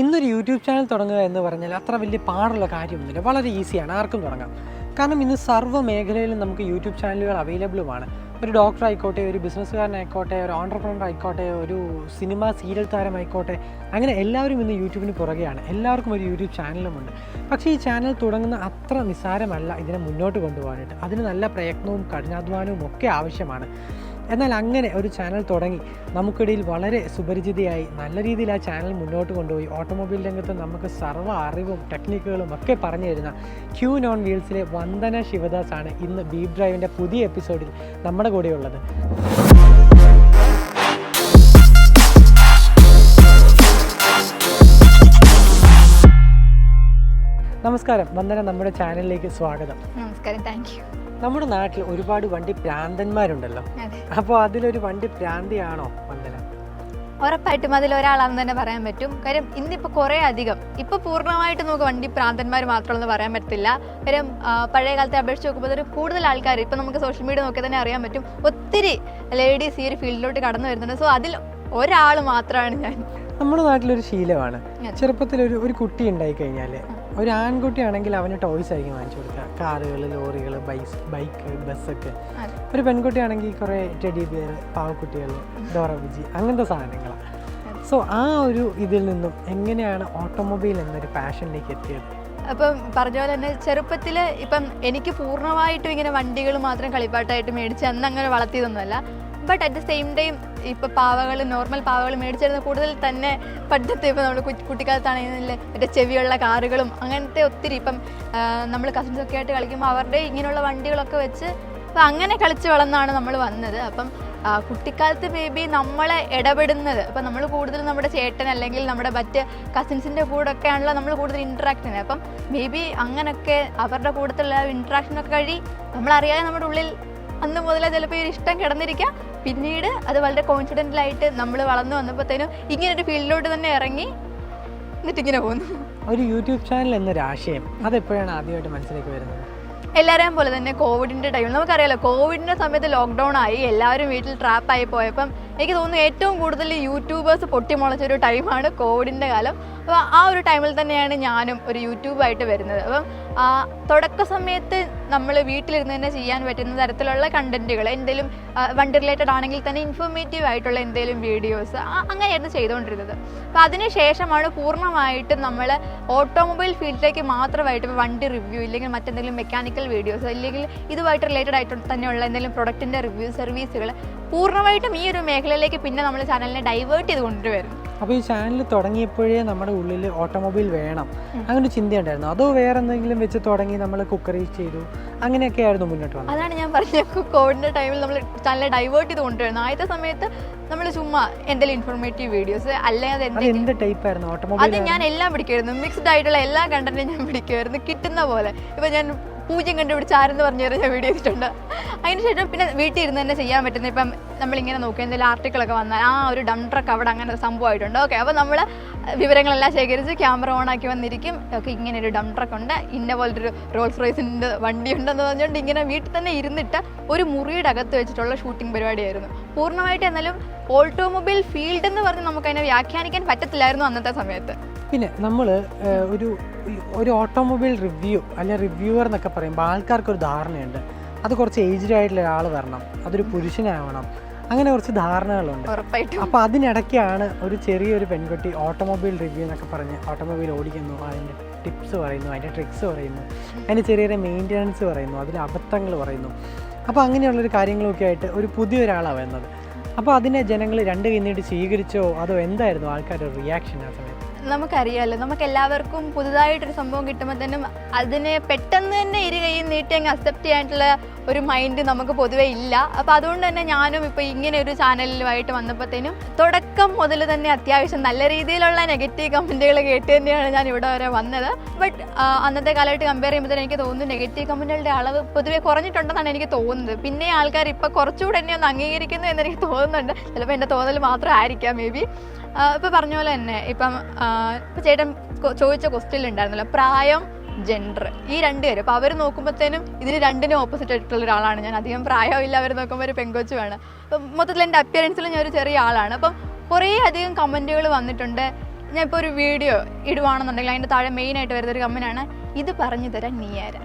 ഇന്നൊരു YouTube channel തുടങ്ങുക എന്ന് പറഞ്ഞാൽ അത്ര വലിയ പാടുള്ള കാര്യമൊന്നുമില്ല. വളരെ ഈസിയാണ്. ആർക്കും തുടങ്ങാം. കാരണം ഇന്ന് സർവ മേഖലയിലും നമുക്ക് യൂട്യൂബ് ചാനലുകൾ അവൈലബിളുമാണ് ഒരു ഡോക്ടർ ആയിക്കോട്ടെ ഒരു ബിസിനസ്സുകാരനായിക്കോട്ടെ ഒരു ഓണ്ടർപ്രണർ ആയിക്കോട്ടെ ഒരു സിനിമ സീരിയൽ താരമായിക്കോട്ടെ അങ്ങനെ എല്ലാവരും ഇന്ന് യൂട്യൂബിന് പുറകെയാണ്. എല്ലാവർക്കും ഒരു യൂട്യൂബ് ചാനലുമുണ്ട് പക്ഷേ ഈ ചാനൽ തുടങ്ങുന്ന അത്ര നിസ്സാരമല്ല ഇതിനെ മുന്നോട്ട് കൊണ്ടുപോകാനായിട്ട്. അതിന് നല്ല പ്രയത്നവും കഠിനാധ്വാനവും ഒക്കെ ആവശ്യമാണ്. എന്നാൽ അങ്ങനെ ഒരു ചാനൽ തുടങ്ങി. നമുക്കിടയിൽ വളരെ സുപരിചിതയായി നല്ല രീതിയിൽ ആ ചാനൽ മുന്നോട്ട് കൊണ്ടുപോയി. ഓട്ടോമൊബൈൽ രംഗത്ത് നമുക്ക് സർവ അറിവും ടെക്നിക്കുകളും ഒക്കെ പറഞ്ഞു തരുന്ന ക്യൂ നോൺ വീൽസിലെ വന്ദന ശിവദാസ് ആണ് ഇന്ന് ബീപ് ഡ്രൈവിന്റെ പുതിയ എപ്പിസോഡിൽ നമ്മുടെ കൂടെയുള്ളത്. നമസ്കാരം. വന്ദന നമ്മുടെ ചാനലിലേക്ക് സ്വാഗതം. നമസ്കാരം. താങ്ക് യു നമ്മുടെ നാട്ടിൽ ഒരുപാട് വണ്ടി പ്രാന്തന്മാരുണ്ടല്ലോ. അപ്പോൾ അതിലൊരു വണ്ടി പ്രാന്തിയാണോ വന്ദന? ഉറപ്പായിട്ടും അതിൽ ഒരാളാണെന്ന് തന്നെ പറയാൻ പറ്റും. കാര്യം ഇന്നിപ്പോൾ കുറേ അധികം. ഇപ്പോൾ പൂർണമായിട്ട് നമുക്ക് വണ്ടി പ്രാന്തന്മാർ മാത്രമെന്ന് പറയാൻ പറ്റില്ല കാര്യം പഴയ കാലത്തെ അപേക്ഷിച്ച് നോക്കുമ്പോൾ ഒരു കൂടുതൽ ആൾക്കാർ ഇപ്പം നമുക്ക് സോഷ്യൽ മീഡിയ നോക്കിയാൽ തന്നെ അറിയാൻ പറ്റും. ഒത്തിരി ലേഡീസ് ഈ ഒരു ഫീൽഡിലോട്ട് കടന്നു വരുന്നുണ്ട്. സോ അതിൽ ഒരാൾ മാത്രമാണ് ഞാൻ. നമ്മുടെ നാട്ടിലൊരു ശീലമാണ്. ചെറുപ്പത്തിൽ ഒരു ഒരു കുട്ടി ഉണ്ടായി കഴിഞ്ഞാൽ ഒരു ആൺകുട്ടിയാണെങ്കിൽ അവന് ടോയ്സ് ആയിരിക്കും വാങ്ങിച്ചു കൊടുക്കുക. കാറുകൾ ലോറികൾ ബൈസ് ബൈക്ക് ബസ്സൊക്കെ. ഒരു പെൺകുട്ടിയാണെങ്കിൽ കുറേ ടെഡി ബിയർ പാവക്കുട്ടികൾ ഡോറബുജി അങ്ങനത്തെ സാധനങ്ങളാണ് സോ ആ ഒരു ഇതിൽ നിന്നും എങ്ങനെയാണ് ഓട്ടോമൊബൈൽ എന്നൊരു പാഷനിലേക്ക് എത്തിയത്? അപ്പം പറഞ്ഞ പോലെ തന്നെ ചെറുപ്പത്തിൽ ഇപ്പം എനിക്ക് പൂർണമായിട്ടും ഇങ്ങനെ വണ്ടികൾ മാത്രം കളിപ്പാട്ടായിട്ട് മേടിച്ച് അന്ന് അങ്ങനെ വളർത്തിയതൊന്നുമല്ല. But at the same time ഇപ്പൊ പാവകൾ നോർമൽ പാവകൾ മേടിച്ചിരുന്ന കൂടുതൽ തന്നെ പണ്ടത്തെ ഇപ്പം നമ്മൾ കുട്ടിക്കാലത്താണെങ്കിൽ മറ്റേ ചെവിയുള്ള കാറുകളും അങ്ങനത്തെ ഒത്തിരി ഇപ്പം നമ്മൾ കസിൻസ് ഒക്കെ ആയിട്ട് കളിക്കുമ്പോൾ അവരുടെ ഇങ്ങനെയുള്ള വണ്ടികളൊക്കെ വെച്ച് അപ്പം അങ്ങനെ കളിച്ച് വളർന്നാണ് നമ്മൾ വന്നത്. അപ്പം കുട്ടിക്കാലത്ത് മേ ബി നമ്മളെ ഇടപെടുന്നത് അപ്പം നമ്മൾ കൂടുതൽ നമ്മുടെ ചേട്ടൻ അല്ലെങ്കിൽ നമ്മുടെ മറ്റ് കസിൻസിന്റെ കൂടെ ഒക്കെ ആണല്ലോ നമ്മൾ കൂടുതൽ ഇൻട്രാക്ട് ചെയ്യുന്നത്. അപ്പം മേ ബി അങ്ങനെയൊക്കെ അവരുടെ കൂടുതലുള്ള ഇൻട്രാക്ഷനൊക്കെ കഴി നമ്മളറിയാതെ നമ്മുടെ ഉള്ളിൽ അന്ന് മുതലേ ചിലപ്പോൾ ഈ ഇഷ്ടം കിടന്നിരിക്കാം പിന്നീട് അത് വളരെ കോൺഫിഡന്റിലായിട്ട് നമ്മൾ വളർന്നു വന്നപ്പോഴത്തേനും ഇങ്ങനെ ഒരു ഫീൽഡിലോട്ട് തന്നെ ഇറങ്ങി എന്നിട്ട് ഇങ്ങനെ പോകുന്നു. ഒരു യൂട്യൂബ് ചാനൽ എന്നൊരു ആശയം അതെപ്പോഴാണ് ആദ്യമായിട്ട് മനസ്സിലേക്ക് വരുന്നത്? എല്ലാവരെയും പോലെ തന്നെ കോവിഡിന്റെ ടൈമിൽ നമുക്കറിയാലോ കോവിഡിന്റെ സമയത്ത് ലോക്ക്ഡൗൺ ആയി എല്ലാവരും വീട്ടിൽ ട്രാപ്പായി പോയപ്പം എനിക്ക് തോന്നുന്നു ഏറ്റവും കൂടുതൽ യൂട്യൂബേഴ്സ് പൊട്ടിമുളച്ച ഒരു ടൈമാണ് കോവിഡിന്റെ കാലം. അപ്പോൾ ആ ഒരു ടൈമിൽ തന്നെയാണ് ഞാനും ഒരു യൂട്യൂബായിട്ട് വരുന്നത്. അപ്പം തുടക്ക സമയത്ത് നമ്മൾ വീട്ടിലിരുന്ന് തന്നെ ചെയ്യാൻ പറ്റുന്ന തരത്തിലുള്ള കണ്ടന്റുകൾ എന്തെങ്കിലും വണ്ടി റിലേറ്റഡ് ആണെങ്കിൽ തന്നെ ഇൻഫോർമേറ്റീവ് ആയിട്ടുള്ള എന്തെങ്കിലും വീഡിയോസ് അങ്ങനെയായിരുന്നു ചെയ്തുകൊണ്ടിരുന്നത്. അപ്പോൾ അതിന് ശേഷമാണ് പൂർണമായിട്ടും നമ്മൾ ഓട്ടോമൊബൈൽ ഫീൽഡിലേക്ക് മാത്രമായിട്ട് ഇപ്പോൾ വണ്ടി റിവ്യൂ ഇല്ലെങ്കിൽ മറ്റെന്തെങ്കിലും മെക്കാനിക്കൽ വീഡിയോസ് അല്ലെങ്കിൽ ഇതുമായിട്ട് റിലേറ്റഡ് ആയിട്ട് തന്നെയുള്ള എന്തെങ്കിലും പ്രൊഡക്റ്റിന്റെ റിവ്യൂ സർവീസുകൾ പൂർണമായിട്ടും ഈ ഒരു മേഖലയിലേക്ക് പിന്നെ നമ്മൾ ചാനലിനെ ഡൈവേർട്ട് ചെയ്ത് കൊണ്ടുവരും അപ്പോൾ ഈ ചാനൽ തുടങ്ങിയപ്പോഴേ നമ്മുടെ ഉള്ളിൽ ഓട്ടോമൊബൈൽ വേണം. അങ്ങനെ ഒരു ചിന്തയുണ്ടായിരുന്നു. അതോ വേറെ എന്തെങ്കിലും വെച്ച് തുടങ്ങി നമ്മൾ കുക്കറി ചെയ്തു. അങ്ങനെയൊക്കെ ആയിരുന്നു മുന്നോട്ട് വന്നത്. അതാണ് ഞാൻ പറഞ്ഞത്. കോവിഡിന്റെ ടൈമിൽ നമ്മൾ ചാനലിനെ ഡൈവേർട്ട് ചെയ്ത് കൊണ്ടുവരുന്നു ആദ്യത്തെ സമയത്ത് നമ്മൾ ചുമ്മാ എന്തെങ്കിലും ഇൻഫോർമേറ്റീവ് വീഡിയോസ് എന്തെങ്കിലും എന്ത് ടൈപ്പ് ആയിരുന്നു? ഓട്ടോമൊബൈൽ അത് ഞാൻ എല്ലാം പിടിക്കുമായിരുന്നു. മിക്സ്ഡ് ആയിട്ടുള്ള എല്ലാ കണ്ടന്റും ഞാൻ പിടിക്കുമായിരുന്നു. കിട്ടുന്ന പോലെ. ഇപ്പോൾ ഞാൻ പൂജ്യം കണ്ടുപിടിച്ച് ആരെന്ന് പറഞ്ഞു തരാൻ ഞാൻ വീഡിയോ ചെയ്തിട്ടുണ്ട് അതിനുശേഷം പിന്നെ വീട്ടിൽ ഇരുന്ന് തന്നെ ചെയ്യാൻ പറ്റുന്ന ഇപ്പം നമ്മളിങ്ങനെ നോക്കുക എന്തെങ്കിലും ആർട്ടിക്കിളൊക്കെ വന്നാൽ ആ ഒരു ഡം ട്രക്ക് അവിടെ അങ്ങനെ സംഭവമായിട്ടുണ്ട്. ഓക്കെ അപ്പോൾ നമ്മൾ വിവരങ്ങളെല്ലാം ശേഖരിച്ച് ക്യാമറ ഓൺ ആക്കി വന്നിരിക്കും. ഓക്കെ ഇങ്ങനെ ഒരു ഡം ട്രക്ക് ഉണ്ട്. ഇന്ന പോലൊരു റോൾസ് റോയ്സിന്റെ വണ്ടി ഉണ്ടെന്ന് പറഞ്ഞുകൊണ്ട് ഇങ്ങനെ വീട്ടിൽ തന്നെ ഇരുന്നിട്ട് ഒരു മുറിയുടെ അകത്ത് വെച്ചിട്ടുള്ള ഷൂട്ടിംഗ് പരിപാടിയായിരുന്നു. പൂർണമായിട്ട് എന്നാലും ഓട്ടോമൊബൈൽ ഫീൽഡ് എന്ന് പറഞ്ഞ് നമുക്കതിനെ വ്യാഖ്യാനിക്കാൻ പറ്റത്തില്ലായിരുന്നു അന്നത്തെ സമയത്ത്. പിന്നെ നമ്മൾ ഒരു ഒരു ഓട്ടോമൊബൈൽ റിവ്യൂ അല്ലെ റിവ്യൂവർ എന്നൊക്കെ പറയുമ്പോൾ ആൾക്കാർക്ക് ഒരു ധാരണയുണ്ട്. അത് കുറച്ച് ഏജ്ഡ് ആയിട്ടുള്ള ഒരാൾ വരണം. അതൊരു പുരുഷനാവണം. അങ്ങനെ കുറച്ച് ധാരണകളുണ്ട്. അപ്പൊ അപ്പോൾ അതിനിടയ്ക്കാണ് ഒരു ചെറിയൊരു പെൺകുട്ടി ഓട്ടോമൊബൈൽ റിവ്യൂ എന്നൊക്കെ പറഞ്ഞ് ഓട്ടോമൊബൈൽ ഓടിക്കുന്നു. അതിന്റെ ടിപ്സ് പറയുന്നു അതിന്റെ ട്രിക്സ് പറയുന്നു അതിന്റെ ചെറിയ ചെറിയ മെയിന്റനൻസ് പറയുന്നു അതിൽ അബദ്ധങ്ങൾ പറയുന്നു. അപ്പോൾ അങ്ങനെയുള്ളൊരു കാര്യങ്ങളൊക്കെ ആയിട്ട് ഒരു പുതിയൊരാളാണ് വരുന്നത്. അപ്പോൾ അതിനെ ജനങ്ങൾ രണ്ട് കൈനീട്ടി സ്വീകരിച്ചോ അതോ എന്തായിരുന്നു ആൾക്കാരുടെ റിയാക്ഷൻ ആ സമയത്ത്? നമുക്കറിയാലോ നമുക്ക് എല്ലാവർക്കും പുതുതായിട്ടൊരു സംഭവം കിട്ടുമ്പോൾ തന്നെ അതിനെ പെട്ടെന്ന് തന്നെ ഇരു കൈയും നീട്ടി അങ്ങ് അക്സെപ്റ്റ് ചെയ്യാനായിട്ടുള്ള ഒരു മൈൻഡ് നമുക്ക് പൊതുവേ ഇല്ല. അപ്പോൾ അതുകൊണ്ട് തന്നെ ഞാനും ഇപ്പോൾ ഇങ്ങനെ ഒരു ചാനലിലുമായിട്ട് വന്നപ്പോഴത്തേനും തുടക്കം മുതൽ തന്നെ അത്യാവശ്യം നല്ല രീതിയിലുള്ള നെഗറ്റീവ് കമന്റുകൾ കേട്ട് തന്നെയാണ് ഞാൻ ഇവിടെ വരെ വന്നത്. ബട്ട് അന്നത്തെ കാലമായിട്ട് കമ്പയർ ചെയ്യുമ്പോൾ എനിക്ക് തോന്നുന്നു നെഗറ്റീവ് കമന്റുകളുടെ അളവ് പൊതുവെ കുറഞ്ഞിട്ടുണ്ടെന്നാണ് എനിക്ക് തോന്നുന്നത്. പിന്നെ ആൾക്കാർ ഇപ്പോൾ കുറച്ചുകൂടെ എന്നെ ഒന്ന് അംഗീകരിക്കുന്നു എന്ന് എനിക്ക് തോന്നുന്നുണ്ട്. ചിലപ്പോൾ എന്റെ തോന്നൽ മാത്രം ആയിരിക്കാം മേ ബി ഇപ്പോൾ പറഞ്ഞ പോലെ തന്നെ ഇപ്പം ഇപ്പം ചേട്ടൻ ചോദിച്ച ക്വസ്റ്റ്യൻ ഉണ്ടായിരുന്നല്ലോ പ്രായം ജെൻഡർ ഈ രണ്ടുപേരും അപ്പോൾ അവർ നോക്കുമ്പോഴത്തേനും ഇതിന് രണ്ടിനും ഓപ്പോസിറ്റ് ആയിട്ടുള്ള ഒരാളാണ് ഞാൻ. അധികം പ്രായമില്ല അവർ നോക്കുമ്പോൾ ഒരു പെങ്കൊച്ചുമാണ് അപ്പം മൊത്തത്തിൽ എന്റെ അപ്പിയറൻസിൽ ഞാൻ ഒരു ചെറിയ ആളാണ്. അപ്പം കുറേ അധികം കമന്റുകൾ വന്നിട്ടുണ്ട്. ഞാൻ ഇപ്പോൾ ഒരു വീഡിയോ ഇടുവാണെന്നുണ്ടെങ്കിൽ അതിന്റെ താഴെ മെയിൻ ആയിട്ട് വരുന്ന ഒരു കമ്മനാണ് ഇത് പറഞ്ഞു തരാൻ നീ ആരാ?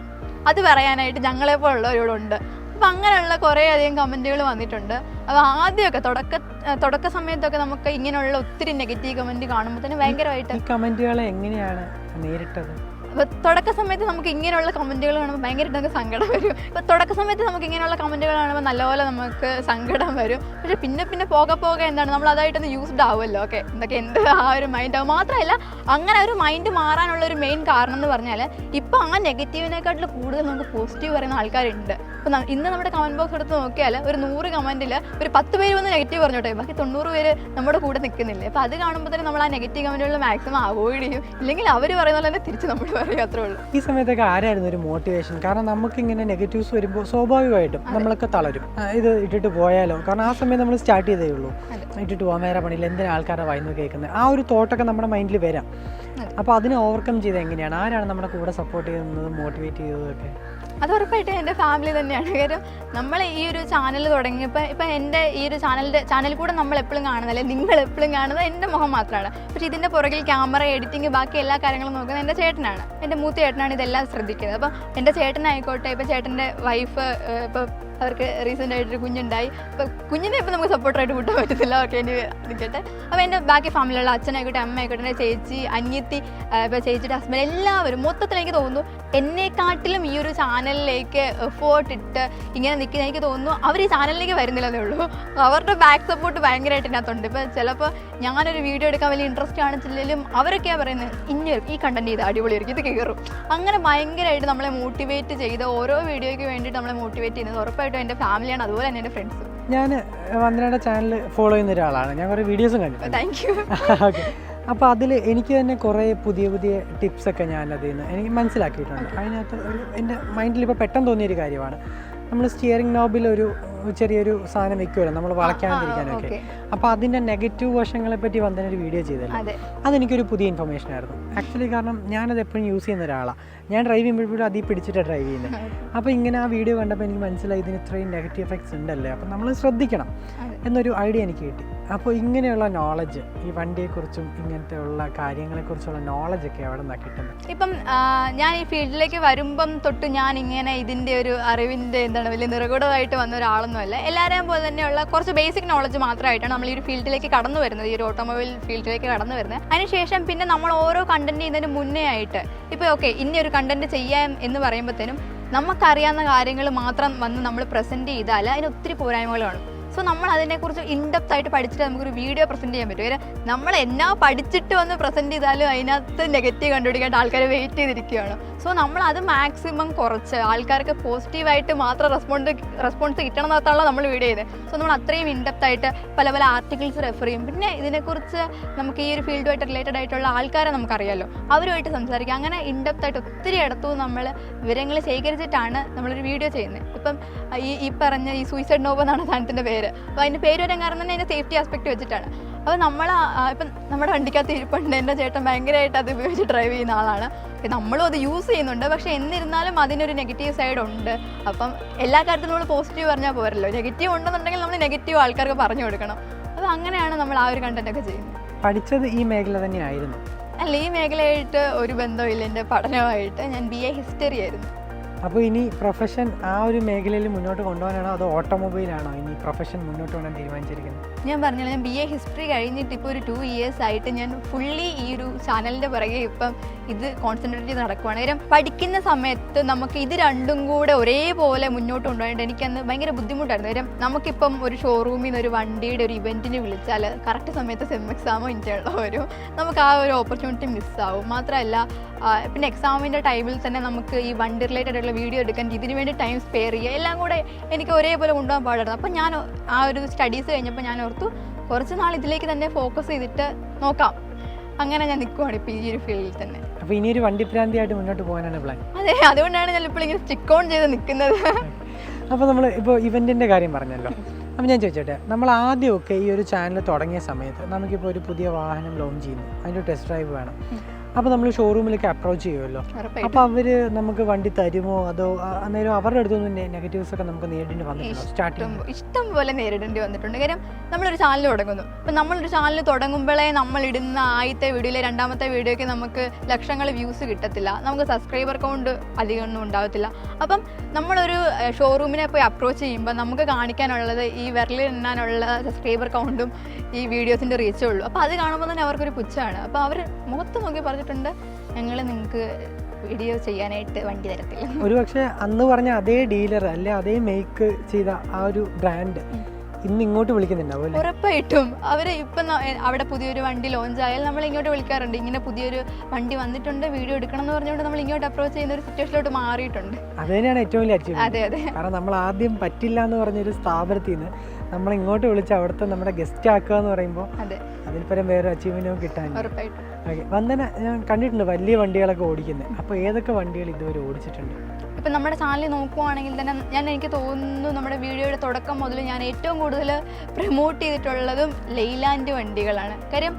അത് പറയാനായിട്ട് ഞങ്ങളെ പോലുള്ളവരോടുണ്ട് അപ്പം അങ്ങനെയുള്ള കുറേ അധികം കമന്റുകൾ വന്നിട്ടുണ്ട്. അപ്പോൾ ആദ്യമൊക്കെ തുടക്ക തുടക്ക സമയത്തൊക്കെ നമുക്ക് ഇങ്ങനെയുള്ള ഒത്തിരി നെഗറ്റീവ് കമന്റ് കാണുമ്പോൾ തന്നെ ഭയങ്കരമായിട്ട് കമന്റുകളെ എങ്ങനെയാണ് നേരിട്ടത്? തുടക്ക സമയത്ത് നമുക്ക് ഇങ്ങനെയുള്ള കമന്റുകൾ കാണുമ്പോൾ ഭയങ്കരമായിട്ട് നമുക്ക് സങ്കടം വരും. ഇപ്പോൾ തുടക്ക സമയത്ത് നമുക്ക് ഇങ്ങനെയുള്ള കമന്റുകൾ കാണുമ്പോൾ നല്ലപോലെ നമുക്ക് സങ്കടം വരും. പക്ഷേ പിന്നെ പിന്നെ പോകെ പോകെ എന്താണ്? നമ്മൾ അതായിട്ടൊന്ന് യൂസ്ഡ് ആവുമല്ലോ. ഓക്കെ. എന്തൊക്കെ എന്ത് ആ ഒരു മൈൻഡ് ആവും. മാത്രമല്ല അങ്ങനെ ഒരു മൈൻഡ് മാറാനുള്ള ഒരു മെയിൻ കാരണം എന്ന് പറഞ്ഞാൽ ഇപ്പോൾ ആ നെഗറ്റീവിനെക്കാട്ടിൽ കൂടുതൽ നമുക്ക് പോസിറ്റീവ് പറയുന്ന ആൾക്കാരുണ്ട്. ഇപ്പോൾ ഇന്ന് നമ്മുടെ കമന്റ് ബോക്സ് എടുത്ത് നോക്കിയാൽ ഒരു നൂറ് കമന്റിൽ ഒരു പത്ത് പേര് വന്ന് നെഗറ്റീവ് പറഞ്ഞോട്ടെ. ബാക്കി തൊണ്ണൂറ് പേര് നമ്മുടെ കൂടെ നിൽക്കുന്നില്ലേ അപ്പോൾ അത് കാണുമ്പോൾ തന്നെ നമ്മൾ ആ നെഗറ്റീവ് കമന്റുകൾ മാക്സിമം അവോയ്ഡ് ചെയ്യും. ഇല്ലെങ്കിൽ അവർ പറയുന്ന പോലെ തന്നെ തിരിച്ച് നമ്മൾ പറയും അത്രേ ഉള്ളൂ. ഈ സമയത്തൊക്കെ ആരായിരുന്നു ഒരു മോട്ടിവേഷൻ കാരണം നമുക്ക് ഇങ്ങനെ നെഗറ്റീവ്സ് വരുമ്പോൾ സ്വാഭാവികമായിട്ടും നമ്മളൊക്കെ തളരും. ഇത് ഇട്ടിട്ട് പോയാലോ? കാരണം ആ സമയം നമ്മൾ സ്റ്റാർട്ട് ചെയ്തേ ഉള്ളൂ. ഇട്ടിട്ട് പോകാൻ വേറെ പണിയില്ല. എന്തിനാ ആൾക്കാരുടെ വായിന്ന് കേൾക്കുന്നത് ആ ഒരു തോട്ടൊക്കെ നമ്മുടെ മൈൻഡിൽ വരാം. അപ്പോൾ അതിനെ ഓവർകം ചെയ്ത് എങ്ങനെയാണ്? ആരാണ് നമ്മുടെ കൂടെ സപ്പോർട്ട് ചെയ്യുന്നത് മോട്ടിവേറ്റ് ചെയ്തതൊക്കെ? അത് ഉറപ്പായിട്ടും എന്റെ ഫാമിലി തന്നെയാണ്. കാര്യം നമ്മൾ ഈ ഒരു ചാനൽ തുടങ്ങിയപ്പോൾ ഇപ്പം എന്റെ ഈ ഒരു ചാനലിന്റെ ചാനൽ കൂടെ നമ്മൾ എപ്പോഴും കാണുന്നത് അല്ലെങ്കിൽ നിങ്ങൾ എപ്പോഴും കാണുന്നത് എന്റെ മുഖം മാത്രമാണ്. പക്ഷേ ഇതിന്റെ പുറകിൽ ക്യാമറ എഡിറ്റിംഗ് ബാക്കി എല്ലാ കാര്യങ്ങളും നോക്കുന്നത് എന്റെ ചേട്ടനാണ്. എന്റെ മൂത്ത ചേട്ടനാണ് ഇതെല്ലാം ശ്രദ്ധിക്കുന്നത്. അപ്പം എന്റെ ചേട്ടനായിക്കോട്ടെ ഇപ്പം ചേട്ടന്റെ വൈഫ് ഇപ്പം അവർക്ക് റീസെന്റ് ആയിട്ടൊരു കുഞ്ഞുണ്ടായി. അപ്പോൾ കുഞ്ഞിനെ ഇപ്പോൾ നമുക്ക് സപ്പോർട്ടായിട്ട് വിട്ടാൻ പറ്റത്തില്ല. ഓക്കെ ഇനി നിൽക്കട്ടെ. അപ്പോൾ എന്റെ ബാക്കി ഫാമിലിയുള്ള അച്ഛനായിക്കോട്ടെ അമ്മയായിക്കോട്ടെ എന്റെ ചേച്ചി അനിയത്തി ഇപ്പോൾ ചേച്ചിയുടെ ഹസ്ബൻഡ് എല്ലാവരും മൊത്തത്തിൽ എനിക്ക് തോന്നുന്നു എന്നെക്കാട്ടിലും ഈ ഒരു ചാനലിലേക്ക് എഫേർട്ട് ഇട്ട് ഇങ്ങനെ നിൽക്കുന്ന എനിക്ക് തോന്നുന്നു അവർ ഈ ചാനലിലേക്ക് വരുന്നില്ലെന്നേ ഉള്ളൂ. അവരുടെ ബാക്ക് സപ്പോർട്ട് ഭയങ്കരമായിട്ട് ഇതിനകത്തുണ്ട്. ഇപ്പോൾ ചിലപ്പോൾ ഞാനൊരു വീഡിയോ എടുക്കാൻ വലിയ ഇൻട്രസ്റ്റ് കാണിച്ചില്ലെങ്കിലും അവരൊക്കെയാണ് പറയുന്നത് ഇനി ഈ കണ്ടന്റ് ചെയ്ത് അടിപൊളിയായിരിക്കും ഇത് കയറും അങ്ങനെ ഭയങ്കരമായിട്ട് നമ്മളെ മോട്ടിവേറ്റ് ചെയ്ത് ഓരോ വീഡിയോയ്ക്ക് വേണ്ടിയിട്ട് നമ്മളെ മോട്ടിവേറ്റ് ചെയ്യുന്നത് ഉറപ്പായിട്ടും എന്റെ ഫാമിലിയാണ് അതുപോലെ തന്നെ എന്റെ ഫ്രണ്ട്സും ഞാൻ വന്ദനയുടെ ചാനൽ ഫോളോ ചെയ്യുന്ന ഒരാളാണ്. ഞാൻ കുറേ വീഡിയോസും കണ്ടിട്ടുണ്ട്. താങ്ക് യു ഓക്കെ അപ്പോൾ അതിൽ എനിക്ക് തന്നെ കുറേ പുതിയ പുതിയ ടിപ്സൊക്കെ ഞാൻ അതിൽ നിന്ന് എനിക്ക് മനസ്സിലാക്കിയിട്ടുണ്ട്. അതിനകത്ത് ഒരു എന്റെ മൈൻഡിൽ ഇപ്പോൾ പെട്ടെന്ന് തോന്നിയൊരു കാര്യമാണ്. നമ്മൾ സ്റ്റിയറിംഗ് നോബിൽ ഒരു ചെറിയൊരു സാധനം വെക്കുമല്ലോ നമ്മൾ വളയ്ക്കാണ്ടിരിക്കാനൊക്കെ. അപ്പോൾ അതിന്റെ നെഗറ്റീവ് വശങ്ങളെ പറ്റി വന്നതിന് ഒരു വീഡിയോ ചെയ്തല്ലോ. അതെ. അതെനിക്കൊരു പുതിയ ഇൻഫർമേഷൻ ആയിരുന്നു. ആക്ച്വലി കാരണം ഞാനത് എപ്പോഴും യൂസ് ചെയ്യുന്ന ഒരാളാണ് ഞാൻ ഡ്രൈവ് ചെയ്യുമ്പോഴും അതിൽ പിടിച്ചിട്ടാണ് ഡ്രൈവ് ചെയ്യുന്നത് അപ്പോൾ ഇങ്ങനെ ആ വീഡിയോ കണ്ടപ്പോൾ എനിക്ക് മനസ്സിലായി ഇതിന് ഇത്രയും നെഗറ്റീവ് എഫക്ട്സ് ഉണ്ടല്ലേ? അപ്പോൾ നമ്മൾ ശ്രദ്ധിക്കണം എന്നൊരു ഐഡിയ എനിക്ക് കിട്ടി. അപ്പോൾ ഇങ്ങനെയുള്ള നോളജ് ഈ വണ്ടിയെക്കുറിച്ചും ഇങ്ങനത്തെ ഉള്ള കാര്യങ്ങളെക്കുറിച്ചുള്ള നോളജ് ഒക്കെ എവിടെ നിന്നാണ് കിട്ടുന്നത് ഇപ്പം ഞാൻ ഈ ഫീൽഡിലേക്ക് വരുമ്പം തൊട്ട് ഞാൻ ഇങ്ങനെ ഇതിന്റെ ഒരു അറിവിന്റെ എന്താണ് വലിയ നിറകുടമായിട്ട് വന്ന ഒരാളൊന്നുമല്ല. എല്ലാവരെയും പോലെ തന്നെയുള്ള കുറച്ച് ബേസിക് നോളജ് മാത്രമായിട്ടാണ് നമ്മൾ ഈ ഒരു ഫീൽഡിലേക്ക് കടന്നു വരുന്നത്. ഈ ഒരു ഓട്ടോമൊബൈൽ ഫീൽഡിലേക്ക് കടന്നു വരുന്നത്. അതിനുശേഷം പിന്നെ നമ്മൾ ഓരോ കണ്ടന്റ് ചെയ്യുന്നതിന് മുന്നേ ആയിട്ട് ഇപ്പോൾ ഓക്കെ ഇന്ന ഒരു കണ്ടന്റ് ചെയ്യാം എന്ന് പറയുമ്പോഴത്തേനും നമുക്കറിയാവുന്ന കാര്യങ്ങൾ മാത്രം വന്ന് നമ്മൾ പ്രസന്റ് ചെയ്താൽ അതിന് ഒത്തിരി പോരായ്മകളാണ് സോ നമ്മൾ അതിനെക്കുറിച്ച് ഇൻഡെപ്ത് ആയിട്ട് പഠിച്ചിട്ട് നമുക്കൊരു വീഡിയോ പ്രസന്റ് ചെയ്യാൻ പറ്റും. കാര്യം നമ്മൾ എന്നാ പഠിച്ചിട്ട് വന്ന് പ്രസന്റ് ചെയ്താലും അതിനകത്ത് നെഗറ്റീവ് കണ്ടുപിടിക്കാണ്ട് ആൾക്കാർ വെയിറ്റ് ചെയ്തിരിക്കുകയാണ്. സോ നമ്മൾ അത് മാക്സിമം കുറച്ച് ആൾക്കാർക്ക് പോസിറ്റീവായിട്ട് മാത്രം റെസ്പോണ്ട് റെസ്പോൺസ് കിട്ടണം എന്നതാണ് നമ്മൾ വീഡിയോ ചെയ്തത്. സോ നമ്മൾ അത്രയും ഇൻഡെപ്ത് ആയിട്ട് പല പല ആർട്ടിക്കിൾസ് റെഫർ ചെയ്യും. പിന്നെ ഇതിനെക്കുറിച്ച് നമുക്ക് ഈ ഒരു ഫീൽഡുമായിട്ട് റിലേറ്റഡ് ആയിട്ടുള്ള ആൾക്കാരെ നമുക്കറിയാമല്ലോ അവരുമായിട്ട് സംസാരിക്കാം. അങ്ങനെ ഇൻഡെപ്ത് ആയിട്ട് ഒത്തിരി ഇടത്തു നമ്മൾ വിവരങ്ങൾ ശേഖരിച്ചിട്ടാണ് നമ്മളൊരു വീഡിയോ ചെയ്യുന്നത്. ഇപ്പം ഈ ഈ പറഞ്ഞ ഈ സൂയിസൈഡ് നോവ് എന്നാണ് സാധനത്തിന്റെ പേര്. അപ്പോൾ അതിന്റെ പേര് വരാൻ കാരണം തന്നെ അതിന്റെ സേഫ്റ്റി ആസ്പെക്ട് വെച്ചിട്ടാണ്. അപ്പോൾ നമ്മൾ ഇപ്പം നമ്മുടെ വണ്ടിക്കകത്ത് ഇരിപ്പുണ്ട്. എന്റെ ചേട്ടൻ ഭയങ്കരമായിട്ട് അത് ഉപയോഗിച്ച് ഡ്രൈവ് ചെയ്യുന്ന ആളാണ്. നമ്മളും അത് യൂസ് ചെയ്യുന്നുണ്ട്. പക്ഷേ എന്നിരുന്നാലും അതിനൊരു നെഗറ്റീവ് സൈഡ് ഉണ്ട്. അപ്പം എല്ലാ കാര്യത്തിലും നമ്മൾ പോസിറ്റീവ് പറഞ്ഞാൽ പോരല്ലോ. നെഗറ്റീവ് ഉണ്ടെന്നുണ്ടെങ്കിൽ നമ്മൾ നെഗറ്റീവ് ആൾക്കാർക്ക് പറഞ്ഞു കൊടുക്കണം. അപ്പോൾ അങ്ങനെയാണ് നമ്മൾ ആ ഒരു കണ്ടന്റ് ഒക്കെ ചെയ്യുന്നത്. പഠിച്ചത് ഈ മേഖല തന്നെയായിരുന്നു. അല്ല ഈ മേഖലയായിട്ട് ഒരു ബന്ധമില്ല. എന്റെ പഠനമായിട്ട് ഞാൻ ബി എ ഹിസ്റ്ററി ആയിരുന്നു. അപ്പോൾ ഇനി പ്രൊഫഷൻ ആ ഒരു മേഖലയിൽ മുന്നോട്ട് കൊണ്ടുപോകാനാണോ അതോ ഓട്ടോമൊബൈലാണോ ഇനി പ്രൊഫഷൻ മുന്നോട്ട് കൊണ്ടുപോകാൻ തീരുമാനിച്ചിരിക്കുന്നത്? ഞാൻ പറഞ്ഞില്ല ഞാൻ ബി എ ഹിസ്റ്ററി കഴിഞ്ഞിട്ട് ഇപ്പോൾ ഒരു ടു ഇയേഴ്സ് ആയിട്ട് ഞാൻ ഫുള്ളി ഈ ഒരു ചാനലിന്റെ പുറകെ ഇപ്പം ഇത് കോൺസെൻട്രേറ്റ് ചെയ്ത് നടക്കുവാണ്. കാര്യം പഠിക്കുന്ന സമയത്ത് നമുക്ക് ഇത് രണ്ടും കൂടെ ഒരേപോലെ മുന്നോട്ട് കൊണ്ടുപോയിട്ട് എനിക്കന്ന് ഭയങ്കര ബുദ്ധിമുട്ടായിരുന്നു. കാര്യം നമുക്കിപ്പം ഒരു ഷോറൂമിൽ നിന്ന് ഒരു വണ്ടിയുടെ ഒരു ഇവന്റിന് വിളിച്ചാൽ കറക്റ്റ് സമയത്ത് സെം എക്സാമോ ഇന്ത്യയുള്ള വരും. നമുക്ക് ആ ഒരു ഓപ്പർച്യൂണിറ്റി മിസ്സാവും മാത്രമല്ല പിന്നെ എക്സാമിന്റെ ടൈമിൽ തന്നെ നമുക്ക് ഈ വണ്ടി റിലേറ്റഡ് ആയിട്ടുള്ള വീഡിയോ എടുക്കാൻ ഇതിന് വേണ്ടി ടൈം സ്പെയർ ചെയ്യുക. എല്ലാം കൂടെ എനിക്ക് ഒരേപോലെ കൊണ്ടുപോകാൻ പാടായിരുന്നു. അപ്പോൾ ഞാൻ ആ ഒരു സ്റ്റഡീസ് കഴിഞ്ഞപ്പോൾ ഞാൻ ഓർത്തു കുറച്ച് നാൾ ഇതിലേക്ക് തന്നെ ഫോക്കസ് ചെയ്തിട്ട് നോക്കാം. അങ്ങനെ ഞാൻ നിൽക്കുവാണ് ഇപ്പൊ ഈ ഒരു ഫീൽഡിൽ തന്നെ. അപ്പോൾ ഇനി ഒരു വണ്ടിപ്രാന്തിയായിട്ട് മുന്നോട്ട് പോകാനാണ് പ്ലാൻ അതെ അതുകൊണ്ടാണ് ഞാൻ ഇപ്പോൾ ഇങ്ങനെ സ്റ്റിക്ക് ഓൺ ചെയ്ത് നിൽക്കുന്നത്. അപ്പോൾ നമ്മൾ ഇപ്പോൾ ഇവന്റിന്റെ കാര്യം പറഞ്ഞല്ലോ. അപ്പോൾ ഞാൻ ചോദിച്ചോട്ടെ നമ്മൾ ആദ്യമൊക്കെ ഈ ഒരു ചാനൽ തുടങ്ങിയ സമയത്ത് നമുക്കിപ്പോൾ ഒരു പുതിയ വാഹനം ലോഞ്ച് ചെയ്യുന്നു. അതിന്റെ ടെസ്റ്റ് ഡ്രൈവ് വേണം. അപ്പോൾ നമ്മൾ ഷോറൂമിലേക്ക് അപ്രോച്ച് ചെയ്യുമല്ലോ. അപ്പൊ അപ്പോൾ അവർ നമുക്ക് വണ്ടി തരുമോ? അതോ അന്നേരം അവരുടെ അടുത്തുനിന്ന് നെഗറ്റീവ്സ് ഒക്കെ നമുക്ക് നേരിടേണ്ടി വന്നിട്ടുണ്ടോ? സ്റ്റാർട്ടിംഗ് ഇഷ്ടം പോലെ നേരിടേണ്ടി വന്നിട്ടുണ്ട്. കാര്യം നമ്മളൊരു ചാനൽ തുടങ്ങുന്നു. അപ്പം നമ്മളൊരു ചാനൽ തുടങ്ങുമ്പോഴേ നമ്മൾ ഇടുന്ന ആദ്യത്തെ വീഡിയോയിലെ രണ്ടാമത്തെ വീഡിയോയ്ക്ക് നമുക്ക് ലക്ഷങ്ങൾ വ്യൂസ് കിട്ടത്തില്ല. നമുക്ക് സബ്സ്ക്രൈബർ കൗണ്ട് അധികമൊന്നും ഉണ്ടാകത്തില്ല അപ്പം നമ്മളൊരു ഷോറൂമിനെ പോയി അപ്രോച്ച് ചെയ്യുമ്പോൾ നമുക്ക് കാണിക്കാനുള്ളത് ഈ വിരലിൽ എണ്ണാനുള്ള സബ്സ്ക്രൈബർ കൗണ്ടും ഈ വീഡിയോസിന്റെ റീച്ചേ ഉള്ളൂ. അപ്പോൾ അത് കാണുമ്പോൾ തന്നെ അവർക്കൊരു പുച്ഛമാണ് അപ്പോൾ അവർ മുഖത്ത് നോക്കി പറഞ്ഞിട്ടുണ്ട് ഞങ്ങൾ നിങ്ങൾക്ക് വീഡിയോ ചെയ്യാനായിട്ട് വണ്ടി തരത്തില്ല. ഒരു പക്ഷേ അന്ന് പറഞ്ഞ അതേ ഡീലർ അല്ലെ അതേ മേക്ക് ചെയ്ത ആ ഒരു ബ്രാൻഡ് ഇന്ന് ഇങ്ങോട്ട് വിളിക്കുന്നുണ്ടാവും ഉറപ്പായിട്ടും. അവർ ഇപ്പം അവിടെ പുതിയൊരു വണ്ടി ലോഞ്ച് ആയാൽ നമ്മൾ ഇങ്ങോട്ട് വിളിക്കാറുണ്ട്. ഇങ്ങനെ പുതിയൊരു വണ്ടി വന്നിട്ടുണ്ട് വീഡിയോ എടുക്കണം എന്ന് പറഞ്ഞുകൊണ്ട് നമ്മൾ ഇങ്ങോട്ട് അപ്രോച്ച് ചെയ്യുന്ന ഒരു സിറ്റുവേഷനിലോട്ട് മാറിയിട്ടുണ്ട്. അത് തന്നെയാണ് ഏറ്റവും വലിയ അച്ചീവ് അതെ അതെ. കാരണം നമ്മൾ ആദ്യം പറ്റില്ല എന്ന് പറഞ്ഞൊരു സ്ഥാപനത്തിൽ നിന്ന് നമ്മൾ ഇങ്ങോട്ട് വിളിച്ച് അവിടുത്തെ നമ്മുടെ ഗസ്റ്റ് ആക്കുക എന്ന് പറയുമ്പോൾ അതെ. അതിൽ പരം വേറെ അച്ചീവ്മെന്റും കിട്ടാൻ ഓക്കെ വന്ദന ഞാൻ കണ്ടിട്ടുണ്ട് വലിയ വണ്ടികളൊക്കെ ഓടിക്കുന്നത് അപ്പോൾ ഏതൊക്കെ വണ്ടികൾ ഇതുവരെ ഓടിച്ചിട്ടുണ്ട്? ഇപ്പം നമ്മുടെ ചാനലിൽ നോക്കുവാണെങ്കിൽ തന്നെ ഞാൻ എനിക്ക് തോന്നുന്നു നമ്മുടെ വീഡിയോയുടെ തുടക്കം മുതൽ ഞാൻ ഏറ്റവും കൂടുതൽ പ്രൊമോട്ട് ചെയ്തിട്ടുള്ളതും ലെയ്ലാൻഡ് വണ്ടികളാണ്. കാര്യം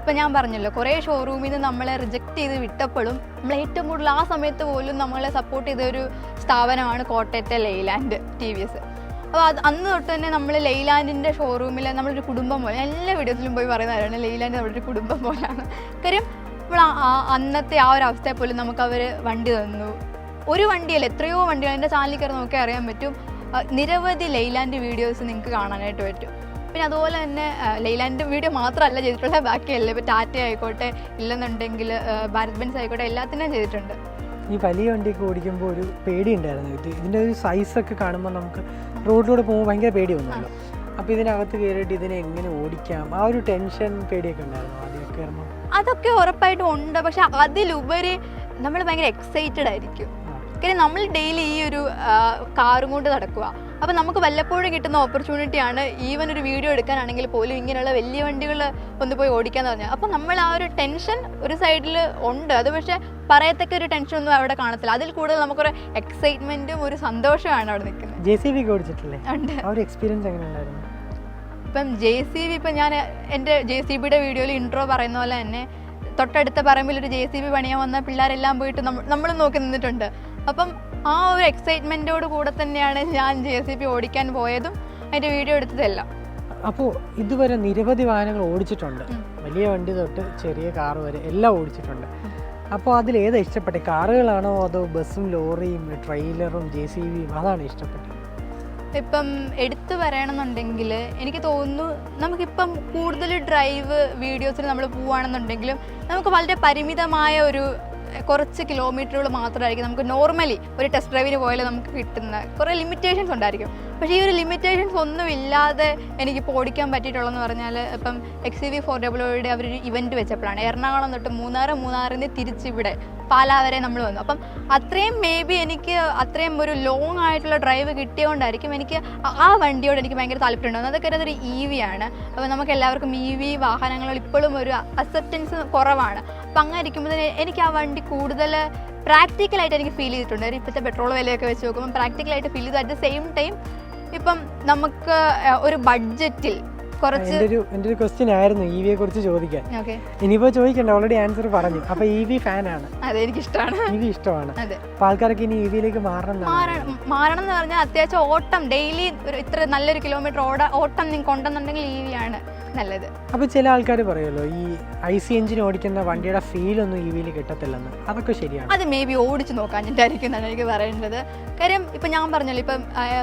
ഇപ്പം ഞാൻ പറഞ്ഞല്ലോ കുറേ ഷോറൂമിൽ നിന്ന് നമ്മളെ റിജക്റ്റ് ചെയ്ത് വിട്ടപ്പോഴും നമ്മൾ ഏറ്റവും കൂടുതൽ ആ സമയത്ത് പോലും നമ്മളെ സപ്പോർട്ട് ചെയ്ത ഒരു സ്ഥാപനമാണ് കോട്ടയത്തെ ലെയ്ലാൻഡ് ടി വി എസ് അപ്പോൾ അത് അന്ന് തൊട്ട് തന്നെ നമ്മൾ ലെയ്ലാൻഡിന്റെ ഷോറൂമിൽ നമ്മളൊരു കുടുംബം പോലെ എല്ലാ വീഡിയോസിലും പോയി പറയുന്നവരാണ് ലെയ്ലാൻഡ് നമ്മുടെ ഒരു കുടുംബം പോലെയാണ്. കാര്യം നമ്മൾ അന്നത്തെ ആ ഒരു അവസ്ഥയെ പോലും നമുക്ക് അവർ വണ്ടി തന്നു. ഒരു വണ്ടിയല്ല എത്രയോ വണ്ടികൾ എന്റെ ചാനലിൽ കയറി നോക്കിയാൽ അറിയാൻ പറ്റും. നിരവധി ലൈലാൻഡ് വീഡിയോസ് നിങ്ങൾക്ക് കാണാനായിട്ട് പറ്റും. പിന്നെ അതുപോലെ തന്നെ ലൈലാൻഡ് വീഡിയോ മാത്രമല്ല ചെയ്തിട്ടുള്ള ബാക്കിയല്ലേ. ഇപ്പോൾ ടാറ്റ ആയിക്കോട്ടെ ഇല്ലെന്നുണ്ടെങ്കിൽ ഭാരത് ബെൻസ് ആയിക്കോട്ടെ എല്ലാത്തിനും ചെയ്തിട്ടുണ്ട്. ഈ വലിയ വണ്ടിയൊക്കെ ഓടിക്കുമ്പോൾ ഒരു പേടി ഉണ്ടായിരുന്നു ഇത് ഇതിന്റെ ഒരു സൈസൊക്കെ കാണുമ്പോൾ നമുക്ക് റോഡിലൂടെ പോകുമ്പോൾ ഭയങ്കര പേടി വന്നല്ലോ അപ്പോൾ ഇതിനകത്ത് കയറിയിട്ട് ഇതിനെ എങ്ങനെ ഓടിക്കാം? ആ ഒരു ടെൻഷൻ പേടിയൊക്കെ ഉണ്ടായിരുന്നു ആദ്യമൊക്കെ കയറുമ്പോൾ അതൊക്കെ ഉറപ്പായിട്ടും ഉണ്ട്. പക്ഷെ അതിലുപരി നമ്മൾ ഭയങ്കര എക്സൈറ്റഡ് ആയിരിക്കും. കാര്യം നമ്മൾ ഡെയിലി ഈ ഒരു കാറും കൊണ്ട് നടക്കുക. അപ്പം നമുക്ക് വല്ലപ്പോഴും കിട്ടുന്ന ഓപ്പർച്യൂണിറ്റിയാണ് ഈവൻ ഒരു വീഡിയോ എടുക്കാനാണെങ്കിൽ പോലും ഇങ്ങനെയുള്ള വലിയ വണ്ടികൾ ഒന്ന് പോയി ഓടിക്കാന്ന് പറഞ്ഞാൽ. അപ്പോൾ നമ്മൾ ആ ഒരു ടെൻഷൻ ഒരു സൈഡിൽ ഉണ്ട്. അത് പക്ഷേ പറയത്തക്ക ഒരു ടെൻഷൻ ഒന്നും അവിടെ കാണത്തില്ല. അതിൽ കൂടുതൽ നമുക്കൊരു എക്സൈറ്റ്മെന്റും ഒരു സന്തോഷമാണ് അവിടെ നിൽക്കുന്നത്. ജെ സി ബി ഓടിച്ചിട്ടില്ലേ? ഒരു എക്സ്പീരിയൻസ് എങ്ങനെ ഉണ്ടായിരുന്നു ഇപ്പം ജെ സി ബി ഇപ്പം ഞാൻ എന്റെ ജെ സി ബിയുടെ വീഡിയോയിൽ ഇൻട്രോ പറയുന്ന പോലെ തന്നെ തൊട്ടടുത്ത പറമ്പിൽ ഒരു ജെ സി ബി പണിയാൻ വന്ന പിള്ളേരെല്ലാം പോയിട്ട് നമ്മൾ നോക്കി നിന്നിട്ടുണ്ട്. അപ്പം ആ ഒരു എക്സൈറ്റ്മെന്റോട് കൂടെ തന്നെയാണ് ഞാൻ ജെ സി ബി ഓടിക്കാൻ പോയതും അതിന്റെ വീഡിയോ എടുത്തതെല്ലാം. അപ്പോൾ ഇതുവരെ നിരവധി വാഹനങ്ങൾ ഓടിച്ചിട്ടുണ്ട്. വലിയ വണ്ടി തൊട്ട് ചെറിയ കാർ വരെ എല്ലാം ഓടിച്ചിട്ടുണ്ട്. അപ്പോൾ അതിൽ ഏതാ ഇഷ്ടപ്പെട്ടത്? കാറുകളാണോ അതോ ബസ്സും ലോറിയും ട്രെയിലറും ജെ സി ബിയും അതാണ് ഇഷ്ടപ്പെട്ടത്. ഇപ്പം എടുത്തു പറയണമെന്നുണ്ടെങ്കിൽ എനിക്ക് തോന്നുന്നു നമുക്കിപ്പം കൂടുതൽ ഡ്രൈവ് വീഡിയോസിൽ നമ്മൾ പോവുകയാണെന്നുണ്ടെങ്കിലും നമുക്ക് വളരെ പരിമിതമായ ഒരു കുറച്ച് കിലോമീറ്ററുകൾ മാത്രമായിരിക്കും നമുക്ക് നോർമലി ഒരു ടെസ്റ്റ് ഡ്രൈവിന് പോയാലും നമുക്ക് കിട്ടുന്ന. കുറേ ലിമിറ്റേഷൻസ് ഉണ്ടായിരിക്കും. പക്ഷേ ഈ ഒരു ലിമിറ്റേഷൻസ് ഒന്നും ഇല്ലാതെ എനിക്കിപ്പോൾ ഓടിക്കാൻ പറ്റിയിട്ടുള്ളതെന്ന് പറഞ്ഞാൽ ഇപ്പം എക്സ് വി ഫോർ ഡബ്ല്യൂയുടെ അവരൊരു ഇവന്റ് വെച്ചപ്പോഴാണ്. എറണാകുളം തൊട്ട് മൂന്നാറ് മൂന്നാറിൽ നിന്ന് തിരിച്ചിവിടെ പാലാ വരെ നമ്മൾ വന്നു. അപ്പം അത്രയും മേ ബി എനിക്ക് അത്രയും ഒരു ലോങ് ആയിട്ടുള്ള ഡ്രൈവ് കിട്ടിയതുകൊണ്ടായിരിക്കും എനിക്ക് ആ- വണ്ടിയോട് എനിക്ക് ഭയങ്കര താല്പര്യമുണ്ടാകുന്നത് അതൊക്കെ അതൊരു ഇ വി ആണ്. അപ്പോൾ നമുക്ക് എല്ലാവർക്കും ഇ വി വാഹനങ്ങൾ ഇപ്പോഴും ഒരു അക്സെപ്റ്റൻസ് കുറവാണ്. അപ്പം അങ്ങനെ ഇരിക്കുമ്പോൾ എനിക്ക് ആ വണ്ടി കൂടുതൽ പ്രാക്ടിക്കലായിട്ട് എനിക്ക് ഫീൽ ചെയ്തിട്ടുണ്ട്. ഒരു ഇപ്പോഴത്തെ പെട്രോൾ വിലയൊക്കെ വെച്ച് നോക്കുമ്പോൾ പ്രാക്ടിക്കലായിട്ട് ഫീൽ ചെയ്തു അറ്റ് ദ സെയിം ടൈം ഇപ്പം നമുക്ക് ഒരു ബഡ്ജറ്റിൽ കുറച്ച് എന്റെ ഒരു എന്റെ ഒരു ക്വസ്റ്റ്യൻ ആയിരുന്നു ഇ വിയെ കുറിച്ച് ചോദിക്കാൻ. ഇനിയിപ്പോ ചോദിക്കണ്ട ഓൾറെഡി ആൻസർ പറഞ്ഞു. അപ്പോൾ ഇ വി ഫാനാണ് അതെ എനിക്കിഷ്ടമാണ് ഇ വി ഇഷ്ടമാണ്. അപ്പൊ ആൾക്കാർക്ക് ഇനി ഇ വിയിലേക്ക് മാറണം മാറണം എന്ന് പറഞ്ഞാൽ അത്യാവശ്യം ഓട്ടം ഡെയിലി ഒരു ഇത്ര നല്ലൊരു കിലോമീറ്റർ ഓട ഓട്ടം നിങ്ങൾ കൊണ്ടെന്നുണ്ടെങ്കിൽ ഇ വി ആണ്. നല്ലത്. അപ്പോൾ ചില ആൾക്കാർ പറയുമല്ലോ ഈ ഐ സി എഞ്ചിൻ ഓടിക്കുന്ന വണ്ടിയുടെ ഫീൽ ഇ വിയിൽ കിട്ടത്തില്ലെന്ന്. അതൊക്കെ ശരിയാണ്. അത് മേ ബി ഓടിച്ച് നോക്കാഞ്ഞിട്ടായിരിക്കും എന്നാണ് എനിക്ക് പറയേണ്ടത് കാര്യം ഇപ്പം ഞാൻ പറഞ്ഞല്ലോ ഇപ്പം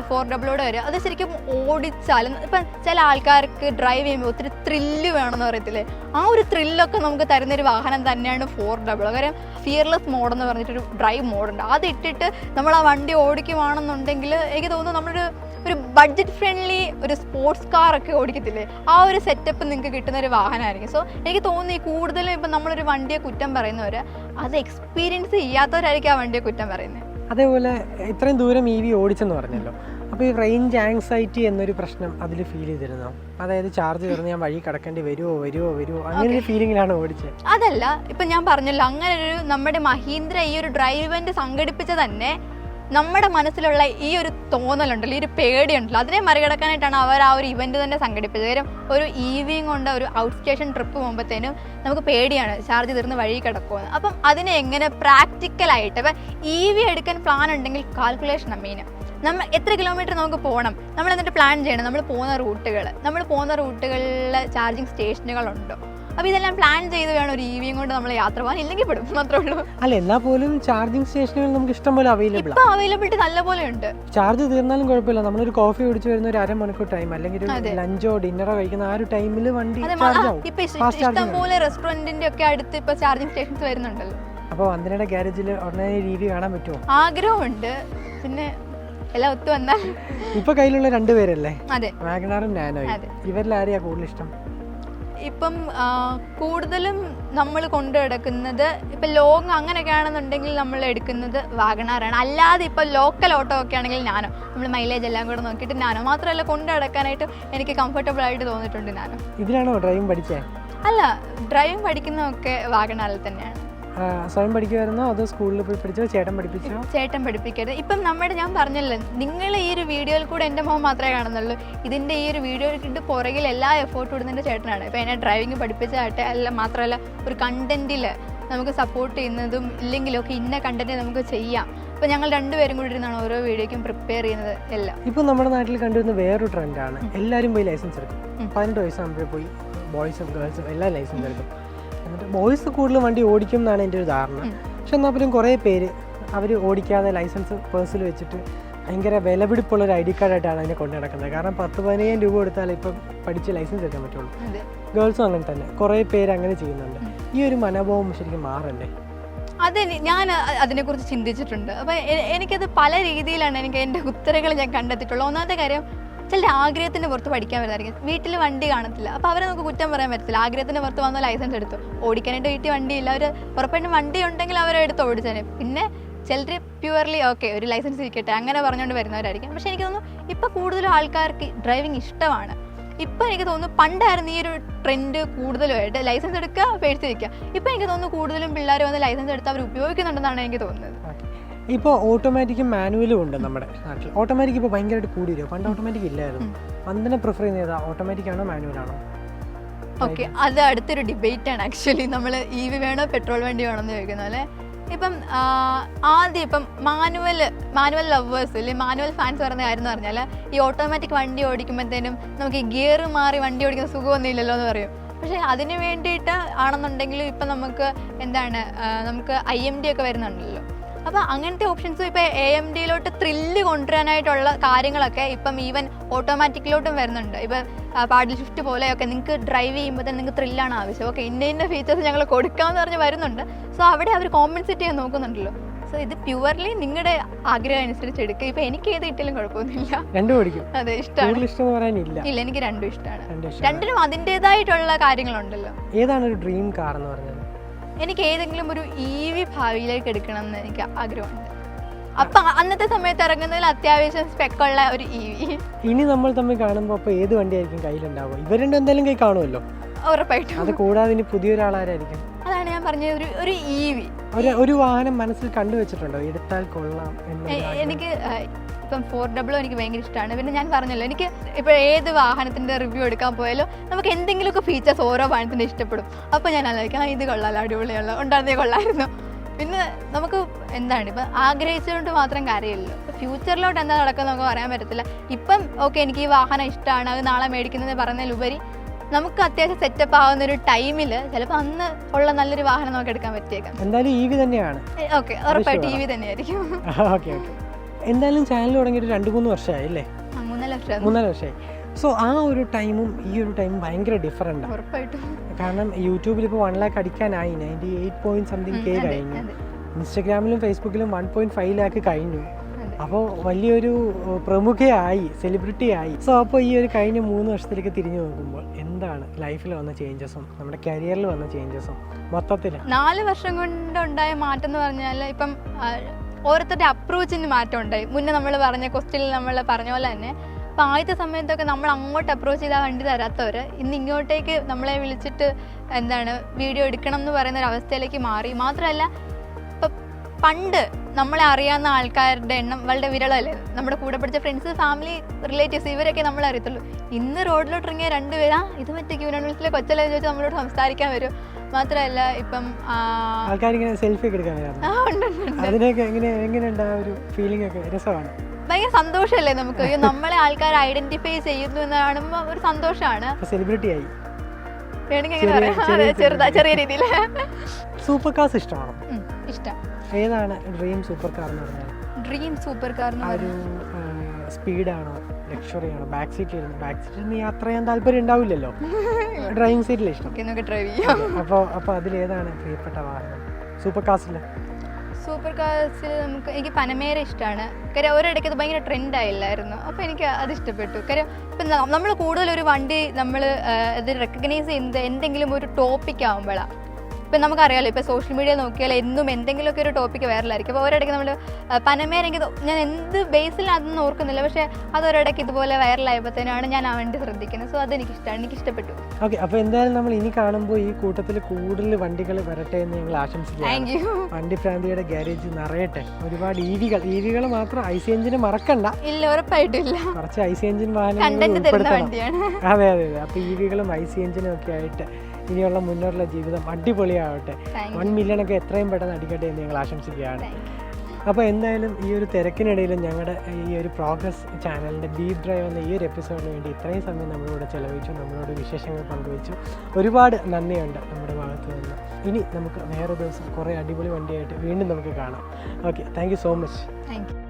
ഫോർ ഡബിളോടെ വരെ അത് ശരിക്കും ഓടിച്ചാലും ഇപ്പം ചില ആൾക്കാർക്ക് ഡ്രൈവ് ചെയ്യുമ്പോൾ ഒത്തിരി ത്രില്ല് വേണമെന്ന് പറയത്തില്ലേ? ആ ഒരു ത്രില്ലൊക്കെ നമുക്ക് തരുന്നൊരു വാഹനം തന്നെയാണ് ഫോർ ഡബിൾ കാര്യം ഫിയർലെസ് മോഡെന്ന് പറഞ്ഞിട്ടൊരു ഡ്രൈവ് മോഡുണ്ട് അത് ഇട്ടിട്ട് നമ്മൾ ആ വണ്ടി ഓടിക്കുവാണെന്നുണ്ടെങ്കിൽ എനിക്ക് തോന്നുന്നു നമ്മളൊരു ഒരു ബഡ്ജറ്റ് ഫ്രണ്ട്ലി ഒരു സ്പോർട്സ് കാർ ഒക്കെ ഓടിക്കത്തില്ലേ? ആ ഒരു സെറ്റപ്പ് നിങ്ങൾക്ക് കിട്ടുന്ന ഒരു വാഹനമായിരിക്കും സോ എനിക്ക് തോന്നുന്നു ഈ കൂടുതലും ഇപ്പം നമ്മളൊരു വണ്ടിയെ കുറ്റം പറയുന്നവർ അത് എക്സ്പീരിയൻസ് ചെയ്യാത്തവരായിരിക്കും ആ വണ്ടിയെ കുറ്റം പറയുന്നത് അതേപോലെ ഇത്രയും ദൂരം ഇ വി ഓടിച്ചെന്ന് പറഞ്ഞല്ലോ. അപ്പോൾ ഈ റേഞ്ച് ആങ്സൈറ്റി എന്നൊരു പ്രശ്നം അതിൽ ഫീൽ ചെയ്തിരുന്നോ? അതായത് ചാർജ് കയറുന്ന ഞാൻ വഴി കിടക്കേണ്ടി വരുമോ വരുമോ വരുമോ അങ്ങനെ ഒരു ഫീലിംഗിലാണ് ഓടിച്ചത് അതല്ല ഇപ്പം ഞാൻ പറഞ്ഞല്ലോ അങ്ങനെ ഒരു നമ്മുടെ മഹീന്ദ്ര ഈ ഒരു ഡ്രൈവ് ഇവന്റ് സംഘടിപ്പിച്ച തന്നെ നമ്മുടെ മനസ്സിലുള്ള ഈ ഒരു തോന്നലുണ്ടല്ലോ ഈ ഒരു പേടിയുണ്ടല്ലോ അതിനെ മറികടക്കാനായിട്ടാണ് അവർ ആ ഒരു ഇവന്റ് തന്നെ സംഘടിപ്പിച്ചത്. കാര്യം ഒരു ഈവിനിങ് കൊണ്ട് ഒരു ഔട്ട് സ്റ്റേഷൻ ട്രിപ്പ് പോകുമ്പോഴത്തേനും നമുക്ക് പേടിയാണ് ചാർജ് തീർന്ന് വഴി കിടക്കുമെന്ന്. അപ്പം അതിനെ എങ്ങനെ പ്രാക്ടിക്കലായിട്ട് ഇപ്പം ഇ വി എടുക്കാൻ പ്ലാൻ ഉണ്ടെങ്കിൽ കാൽക്കുലേഷനാണ് മെയിൻ നമ്മൾ എത്ര കിലോമീറ്റർ നമുക്ക് പോകണം? നമ്മൾ എന്നിട്ട് പ്ലാൻ ചെയ്യണം. നമ്മൾ പോകുന്ന റൂട്ടുകൾ നമ്മൾ പോകുന്ന റൂട്ടുകളിൽ ചാർജിങ് സ്റ്റേഷനുകളുണ്ടോ അപ്പോൾ ഇതെല്ലാം പ്ലാൻ ചെയ്ത് വേണം ഒരു ഇ കൊണ്ട് നമ്മൾ യാത്ര പോകാൻ. ഇല്ലെങ്കിൽ പെടും. മാത്രമേ ഉള്ളൂ. അല്ല എന്നാൽ പോലും ചാർജിങ് സ്റ്റേഷനുകൾ നമുക്ക് ഇഷ്ടം പോലെ അവൈലബിൾ ഇപ്പൊ അവൈലബിലിറ്റി നല്ലപോലെ ഉണ്ട്. ചാർജ് തീർന്നാലും കുഴപ്പമില്ല. നമ്മളൊരു കോഫി കുടിച്ച് വരുന്ന ഒരു അരമണിക്കൂർ ടൈം അല്ലെങ്കിൽ ഒരു ലഞ്ചോ ഡിന്നറോ കഴിക്കുന്ന ആ ഒരു ടൈമിൽ വണ്ടി ചാർജ് ആവും. ഇപ്പൊ ഇഷ്ട- പോലെ റെസ്റ്റോറന്റിന്റെ ഒക്കെ അടുത്ത് ഇപ്പൊ ചാർജിങ് സ്റ്റേഷൻസ് വരുന്നുണ്ടല്ലോ. അപ്പോൾ വന്ദനയുടെ ഗാരേജിൽ ഉടനെ രീതി കാണാൻ പറ്റുമോ? ആഗ്രഹമുണ്ട്. പിന്നെ എല്ലാം ഒത്തു വന്നാൽ. ഇപ്പൊ കയ്യിലുള്ള രണ്ടുപേരല്ലേ വാഗണാറും നാനോയും. ഇവരിലാരെയാ ഇവരിൽ ആരെയാ കൂടുതൽ ഇഷ്ടം? ഇപ്പം കൂടുതലും നമ്മൾ കൊണ്ടു കിടക്കുന്നത് ഇപ്പം ലോങ് അങ്ങനെയൊക്കെ ആണെന്നുണ്ടെങ്കിൽ നമ്മൾ എടുക്കുന്നത് വാഗണാറാണ്. അല്ലാതെ ഇപ്പം ലോക്കൽ ഓട്ടോ ഒക്കെ ആണെങ്കിൽ നാനോ. നമ്മൾ മൈലേജ് എല്ലാം കൂടെ നോക്കിയിട്ട് നാനോ. മാത്രമല്ല കൊണ്ടു കിടക്കാനായിട്ട് എനിക്ക് കംഫർട്ടബിൾ ആയിട്ട് തോന്നിയിട്ടുണ്ട് നാനോ. ഇതിലാണോ ഡ്രൈവിംഗ് പഠിച്ചേ? അല്ല ഡ്രൈവിംഗ് പഠിക്കുന്നതൊക്കെ വാഗണാറിൽ തന്നെയാണ്. സ്വയം പഠിക്കുമായിരുന്നോ അതോ സ്കൂളിൽ പോയി പഠിച്ചോ? ചേട്ടൻ പഠിപ്പിച്ചോ? ചേട്ടൻ പഠിപ്പിക്കരുത്. ഇപ്പം നമ്മുടെ ഞാൻ പറഞ്ഞല്ലോ നിങ്ങൾ ഈ ഒരു വീഡിയോയിൽ കൂടെ എന്റെ മുഖം മാത്രമേ കാണുന്നുള്ളൂ. ഇതിന്റെ ഈ ഒരു വീഡിയോയ്ക്ക് പുറകിൽ എല്ലാ എഫേർട്ടും ഇടുന്നതിന്റെ ചേട്ടനാണ്. ഇപ്പം എന്നെ ഡ്രൈവിംഗ് പഠിപ്പിച്ചാട്ടെ അല്ല മാത്രമല്ല ഒരു കണ്ടന്റിൽ നമുക്ക് സപ്പോർട്ട് ചെയ്യുന്നതും ഇല്ലെങ്കിലൊക്കെ ഇന്ന കണ്ടന്റ് നമുക്ക് ചെയ്യാം. അപ്പം ഞങ്ങൾ രണ്ടുപേരും കൂടി ഇരുന്നാണ് ഓരോ വീഡിയോയ്ക്കും പ്രിപ്പയർ ചെയ്യുന്നത് എല്ലാം. ഇപ്പൊ നമ്മുടെ നാട്ടിൽ കണ്ടുവരുന്ന വേറൊരു ട്രെൻഡാണ് എല്ലാവരും പോയി ലൈസൻസ് എടുക്കും. പതിനെട്ട് വയസ്സാകുമ്പോഴേ പോയി ബോയ്സും ഗേൾസും എല്ലാം ലൈസൻസ് എടുക്കും. എന്നിട്ട് ബോയ്സ് കൂടുതൽ വണ്ടി ഓടിക്കും എന്നാണ് എന്റെ ഒരു ധാരണ. പക്ഷെ എന്നാൽ പോലും കുറേ പേര് അവർ ഓടിക്കാതെ ലൈസൻസ് പേഴ്സിൽ വെച്ചിട്ട് ഭയങ്കര വിലപിടിപ്പുള്ള ഒരു ഐ ഡി കാർഡായിട്ടാണ് അതിനെ കൊണ്ടു നടക്കുന്നത്. കാരണം പത്ത് പതിനയ്യായിരം രൂപ കൊടുത്താൽ ഇപ്പം പഠിച്ച് ലൈസൻസ് എടുക്കാൻ പറ്റുള്ളൂ. ഗേൾസും അങ്ങനെ തന്നെ. കുറേ പേര് അങ്ങനെ ചെയ്യുന്നുണ്ട്. ഈ ഒരു മനോഭാവം ശരിക്കും മാറണ്ടേ? അതെ ഞാൻ അതിനെക്കുറിച്ച് ചിന്തിച്ചിട്ടുണ്ട്. അപ്പം എനിക്കത് പല രീതിയിലാണ് എനിക്ക് എന്റെ ഉത്തരങ്ങൾ ഞാൻ കണ്ടെത്തിയിട്ടുള്ളത്. ഒന്നാമത്തെ കാര്യം ചില ആഗ്രഹത്തിന്റെ പുറത്ത് പഠിക്കാൻ വരുന്നതായിരിക്കും. വീട്ടിൽ വണ്ടി കാണത്തില്ല. അപ്പോൾ അവരെ നമുക്ക് കുറ്റം പറയാൻ പറ്റത്തില്ല. ആഗ്രഹത്തിന്റെ പുറത്ത് വന്ന ലൈസൻസ് എടുത്തു. ഓടിക്കാനായിട്ട് വീട്ടിൽ വണ്ടിയില്ല. അവർ ഉറപ്പായിട്ടും വണ്ടി ഉണ്ടെങ്കിൽ അവരെ എടുത്ത് ഓടിച്ചേനെ. പിന്നെ ചിലർ പ്യുവർലി ഓക്കെ ഒരു ലൈസൻസ് ഇരിക്കട്ടെ. അങ്ങനെ പറഞ്ഞുകൊണ്ട് വരുന്നവരായിരിക്കും. പക്ഷേ എനിക്ക് തോന്നുന്നു ഇപ്പോൾ കൂടുതലും ആൾക്കാർക്ക് ഡ്രൈവിംഗ് ഇഷ്ടമാണ്. ഇപ്പം എനിക്ക് തോന്നുന്നു പണ്ടായിരുന്നു ഈ ഒരു ട്രെൻഡ് കൂടുതലുമായിട്ട് ലൈസൻസ് എടുക്കുക പേടിച്ച് വയ്ക്കുക ഇപ്പം എനിക്ക് തോന്നുന്നു കൂടുതലും പിള്ളേർ വന്ന് ലൈസൻസ് എടുത്ത് അവർ ഉപയോഗിക്കുന്നുണ്ടെന്നാണ് എനിക്ക് തോന്നുന്നത്. ഇപ്പോൾ ഓട്ടോമാറ്റിക്കും മാനുവലും ഉണ്ട് നമ്മുടെ നാട്ടിൽ. ഓട്ടോമാറ്റിക് ഇപ്പോൾ ഭയങ്കരമായിട്ട് കൂടി വരും പണ്ട് ഓട്ടോമാറ്റിക് ഇല്ലായിരുന്നു. വന്ദന പ്രിഫർ ചെയ്യുന്നത് ഓട്ടോമാറ്റിക് ആണോ മാനുവൽ ആണോ? ഓക്കെ അത് അടുത്തൊരു ഡിബേറ്റ് ആണ് ആക്ച്വലി നമ്മൾ ഇ വി വേണോ പെട്രോൾ വണ്ടി വേണോ എന്ന് ചോദിക്കുന്നത് അല്ലേ ഇപ്പം ആദ്യം ഇപ്പം മാനുവൽ മാനുവൽ ലവേഴ്സ് അല്ലെങ്കിൽ മാനുവൽ ഫാൻസ് പറയുന്ന കാര്യം എന്ന് പറഞ്ഞാൽ ഈ ഓട്ടോമാറ്റിക് വണ്ടി ഓടിക്കുമ്പോഴത്തേനും നമുക്ക് ഈ ഗിയർ മാറി വണ്ടി ഓടിക്കുന്ന സുഖമൊന്നും ഇല്ലല്ലോ എന്ന് പറയും. പക്ഷേ അതിന് വേണ്ടിയിട്ട് ആണെന്നുണ്ടെങ്കിലും ഇപ്പം നമുക്ക് എന്താണ് നമുക്ക് ഐ എം ഡി ഒക്കെ വരുന്നുണ്ടല്ലോ. അപ്പോൾ അങ്ങനത്തെ ഓപ്ഷൻസ് ഇപ്പോൾ എ എം ഡിയിലോട്ട് ത്രില്ല് കൊണ്ടുവരാനായിട്ടുള്ള കാര്യങ്ങളൊക്കെ ഇപ്പം ഈവൻ ഓട്ടോമാറ്റിക്കിലോട്ടും വരുന്നുണ്ട്. ഇപ്പം പാഡിൽ ഷിഫ്റ്റ് പോലെയൊക്കെ നിങ്ങൾക്ക് ഡ്രൈവ് ചെയ്യുമ്പോൾ തന്നെ നിങ്ങൾക്ക് ത്രില്ലാണ് ആവശ്യം. ഓക്കെ ഇന്ന ഇന്ന ഫീച്ചേഴ്സ് ഞങ്ങൾ കൊടുക്കാമെന്ന് പറഞ്ഞ് വരുന്നുണ്ട്. സോ അവിടെ അവർ കോമ്പൻസേറ്റ് ചെയ്യാൻ നോക്കുന്നുണ്ടല്ലോ. സോ ഇത് പ്യുവർലി നിങ്ങളുടെ ആഗ്രഹം അനുസരിച്ച് എടുക്കുക. ഇപ്പൊ എനിക്ക് ഏത് കിട്ടിയാലും കുഴപ്പമൊന്നുമില്ല. രണ്ടും പഠിക്കും അതെ ഇഷ്ടമാണ്. ഇല്ല. എനിക്ക് രണ്ടും ഇഷ്ടമാണ്. രണ്ടിനും അതിന്റെതായിട്ടുള്ള കാര്യങ്ങളുണ്ടല്ലോ. ഏതാണ് ഒരു ഡ്രീം കാർ എന്ന് പറഞ്ഞത്? എനിക്ക് ഏതെങ്കിലും ഒരു ഇ വി ഭാവിയിലേക്ക് എടുക്കണം എന്ന് എനിക്ക് ആഗ്രഹമുണ്ട്. അപ്പൊ അന്നത്തെ സമയത്ത് ഇറങ്ങുന്നതിൽ അത്യാവശ്യം സ്പെക്കുള്ള ഒരു ഇ വി ഇനി നമ്മൾ തമ്മിൽ കാണുമ്പോൾ അപ്പോൾ ഏത് വണ്ടിയായിരിക്കും കയ്യിലുണ്ടാവുക? ഇവർ രണ്ടും എന്തായാലും കൈ കാണുമല്ലോ. ഉറപ്പായിട്ടും. അത് കൂടാതെ ഇനി പുതിയൊരാളാരായിരിക്കും അതാണ് ഞാൻ പറഞ്ഞത്. ഒരു ഒരു ഇ വി ഒരു വാഹനം മനസ്സിൽ കണ്ടുവച്ചിട്ടുണ്ടോ? എടുത്താൽ കൊള്ളാം എനിക്ക് ആ, ഇപ്പം ഫോർ ഡബിളും എനിക്ക് ഭയങ്കര ഇഷ്ടമാണ് പിന്നെ ഞാൻ പറഞ്ഞല്ലോ എനിക്ക് ഇപ്പോൾ ഏത് വാഹനത്തിന്റെ റിവ്യൂ എടുക്കാൻ പോയാലും നമുക്ക് എന്തെങ്കിലുമൊക്കെ ഫീച്ചേഴ്സ് ഓരോ വാഹനത്തിന്റെ ഇഷ്ടപ്പെടും. അപ്പോൾ ഞാൻ ആലോചിക്കാം ആ ഇത് കൊള്ളാലോ അടിപൊളിയുള്ള ഉണ്ടായിരുന്നേ കൊള്ളായിരുന്നു. പിന്നെ നമുക്ക് എന്താണ് ഇപ്പം ആഗ്രഹിച്ചുകൊണ്ട് മാത്രം കാര്യമില്ലല്ലോ ഫ്യൂച്ചറിലോട്ട് എന്താ നടക്കുന്നത് നമുക്ക് പറയാൻ പറ്റത്തില്ല. ഇപ്പം ഓക്കെ എനിക്ക് ഈ വാഹനം ഇഷ്ടമാണ് അത് നാളെ മേടിക്കുന്നത് പറഞ്ഞതിലുപരി നമുക്ക് അത്യാവശ്യം സെറ്റപ്പ് ആവുന്ന ഒരു ടൈമിൽ ചിലപ്പോൾ അന്ന് ഉള്ള നല്ലൊരു വാഹനം നമുക്ക് എടുക്കാൻ പറ്റിയേക്കാം. എന്തായാലും ഇ വി തന്നെയാണ്. ഓക്കെ ഉറപ്പായിട്ട് ടി sure വി തന്നെയായിരിക്കും. ഓക്കെ ഓക്കെ എന്തായാലും ചാനൽ തുടങ്ങിയിട്ട് രണ്ട് മൂന്ന് വർഷമായി അല്ലേ മൂന്നര വർഷമായി. സോ ആ ഒരു ടൈമും ഈ ഒരു ടൈമും ഭയങ്കര ഡിഫറെന്റ് ആണ് കാരണം യൂട്യൂബിൽ ഇപ്പോൾ one lakh അടിക്കാനായി. Ninety eight point something K കഴിഞ്ഞു. ഇൻസ്റ്റഗ്രാമിലും ഫേസ്ബുക്കിലും വൺ പോയിന്റ് ഫൈവ് ലാക്ക് കഴിഞ്ഞു. അപ്പോൾ വലിയൊരു പ്രമുഖയായി സെലിബ്രിറ്റി ആയി സോ അപ്പോൾ ഈ ഒരു കഴിഞ്ഞ മൂന്ന് വർഷത്തിലേക്ക് തിരിഞ്ഞു നോക്കുമ്പോൾ എന്താണ് ലൈഫിൽ വന്ന ചേഞ്ചസും നമ്മുടെ കരിയറിൽ വന്ന ചേഞ്ചസും മൊത്തത്തിൽ നാല് വർഷം കൊണ്ടുണ്ടായ മാറ്റം എന്ന് പറഞ്ഞാൽ ഇപ്പം ഓരോരുത്തരുടെ അപ്രോച്ചിന് മാറ്റം ഉണ്ടായി മുന്നേ നമ്മൾ പറഞ്ഞ ക്വസ്റ്റ്യനിൽ നമ്മൾ പറഞ്ഞ പോലെ തന്നെ അപ്പം ആദ്യത്തെ സമയത്തൊക്കെ നമ്മൾ അങ്ങോട്ട് അപ്രോച്ച് ചെയ്താൽ വണ്ടി തരാത്തവർ ഇന്ന് ഇങ്ങോട്ടേക്ക് നമ്മളെ വിളിച്ചിട്ട് എന്താണ് വീഡിയോ എടുക്കണം എന്ന് പറയുന്ന ഒരു അവസ്ഥയിലേക്ക് മാറി. മാത്രമല്ല ഇപ്പം പണ്ട് നമ്മളെ അറിയാവുന്ന ആൾക്കാരുടെ എണ്ണം വളരെ വിരളല്ലേ? നമ്മുടെ കൂടെ പഠിച്ച ഫ്രണ്ട്സ് ഫാമിലി റിലേറ്റീവ്സ് ഇവരൊക്കെ നമ്മളെ അറിയത്തുള്ളൂ. ഇന്ന് റോഡിലോട്ട് ഇറങ്ങിയ രണ്ടുപേരാ ഇത് മറ്റേ യൂണിവേഴ്സിറ്റിയിലെ കൊച്ചല്ലേ ചോദിച്ചാൽ നമ്മളോട് സംസാരിക്കാൻ വരും. മാത്രമല്ല ഇപ്പം ആൾക്കാർ ആൾക്കാരിങ്ങനെ സെൽഫി ഒക്കെ എടുക്കാൻ വരാം ആ ഉണ്ട്. അതിനൊക്കെ എങ്ങനെ എങ്ങനെയുണ്ട് ആ ഒരു ഫീലിംഗ് ഒക്കെ? രസമാണ്. ഭയങ്കര സന്തോഷമല്ലേ നമുക്ക്? അയ്യോ നമ്മളെ ആൾക്കാർ ഐഡന്റിഫൈ ചെയ്യുന്നു എന്ന് കാണുമ്പോൾ ഒരു സന്തോഷമാണ്. അപ്പോൾ സെലിബ്രിറ്റി ആയി. വേണമെങ്കിൽ എങ്ങനെ ചെറിയ- രീതിയിൽ സൂപ്പർ കാർസ് ഇഷ്ടമാണോ? ഇഷ്ടം. ഏതാണ് ഡ്രീം സൂപ്പർ കാർ എന്ന് പറഞ്ഞാൽ ഡ്രീം സൂപ്പർ കാർ സ്പീഡാണോ ലക്ഷറി ആണോ. ബാക്ക് സീറ്റിൽ ഇരുന്ന് ബാക്ക് സീറ്റിൽ നീ യാത്ര ചെയ്യാൻ താല്പര്യം ഉണ്ടാവില്ലല്ലോ. ഡ്രൈവിംഗ് സീറ്റിൽ ഇഷ്ടം. ഡ്രൈവ് ചെയ്യാം. അപ്പോൾ അപ്പോൾ അതിലേതാണ് പ്രിയപ്പെട്ട വാഹനം? സൂപ്പർ കാസിൽ സൂപ്പർ കാസിൽ നമുക്ക് എനിക്ക് പനമേര ഇഷ്ടമാണ് കാര്യം ഒരിടയ്ക്ക് അത് ഭയങ്കര ട്രെൻഡ് ആയില്ലായിരുന്നു. അപ്പോൾ എനിക്ക് അത് ഇഷ്ടപ്പെട്ടു. കാര്യം ഇപ്പം നമ്മൾ കൂടുതൽ ഒരു വണ്ടി നമ്മൾ ഇത് റെക്കഗ്നൈസ് ചെയ്യുന്നത് എന്തെങ്കിലും ഒരു ടോപ്പിക് ആകുമ്പോഴാണ് ഇപ്പം നമുക്കറിയാലോ ഇപ്പോൾ സോഷ്യൽ മീഡിയ നോക്കിയാൽ എന്നും എന്തെങ്കിലുമൊക്കെ ഒരു ടോപ്പിക്ക് വൈറലായിരിക്കും അപ്പോൾ ഒരിടയ്ക്ക് നമ്മൾ പനമേനെങ്കിൽ എനിക്ക് ഞാൻ എന്ത് ബേസിൽ അതൊന്നും ഓർക്കുന്നില്ല. പക്ഷേ അതൊരിടയ്ക്ക് ഇതുപോലെ വൈറലായപ്പോഴത്തേനാണ് ഞാൻ ആ വണ്ടി ശ്രദ്ധിക്കുന്നത്. സോ അതെനിക്ക് ഇഷ്ടമാണ് എനിക്ക് ഇഷ്ടപ്പെട്ടു ഓക്കെ അപ്പോൾ എന്തായാലും നമ്മൾ ഇനി കാണുമ്പോൾ ഈ കൂട്ടത്തിൽ കൂടുതൽ വണ്ടികൾ വരട്ടെ എന്ന് ഞങ്ങൾ ആശംസിക്കുന്നു താങ്ക് യു വണ്ടി പ്രാന്തിയുടെ ഗാരേജ് നിറയട്ടെ. ഒരുപാട് ഇവികൾ ഇവികൾ മാത്രം ഐസി എഞ്ചിന് മറക്കണ്ട. ഇല്ല ഉറപ്പായിട്ടില്ല. കുറച്ച് ഐസി എഞ്ചിൻ വാഹനങ്ങൾ അതെ അതെ അതെ. അപ്പോൾ ഇവികളും ഐസി എഞ്ചിനും ഒക്കെ ആയിട്ട് ഇനിയുള്ള മുന്നോട്ടുള്ള ജീവിതം അടിപൊളിയാവട്ടെ. വൺ മില്യൺ ഒക്കെ എത്രയും പെട്ടെന്ന് അടിക്കട്ടെ എന്ന് ഞങ്ങൾ ആശംസിക്കുകയാണ്. അപ്പോൾ എന്തായാലും ഈ ഒരു തിരക്കിനിടയിലും ഞങ്ങളുടെ ഈ ഒരു പ്രോഗ്രസ് ചാനലിന്റെ ഡീപ് ഡ്രൈവ് എന്ന ഈ ഒരു എപ്പിസോഡിന് വേണ്ടി ഇത്രയും സമയം നമ്മളോട് ചെലവഴിച്ചു നമ്മളോട് വിശേഷങ്ങൾ പങ്കുവച്ചു. ഒരുപാട് നന്ദിയുണ്ട് നമ്മുടെ ഭാഗത്ത് നിന്ന്. ഇനി നമുക്ക് വേറെ ദിവസം കുറേ അടിപൊളി വണ്ടിയായിട്ട് വീണ്ടും നമുക്ക് കാണാം. Okay thank you so much thank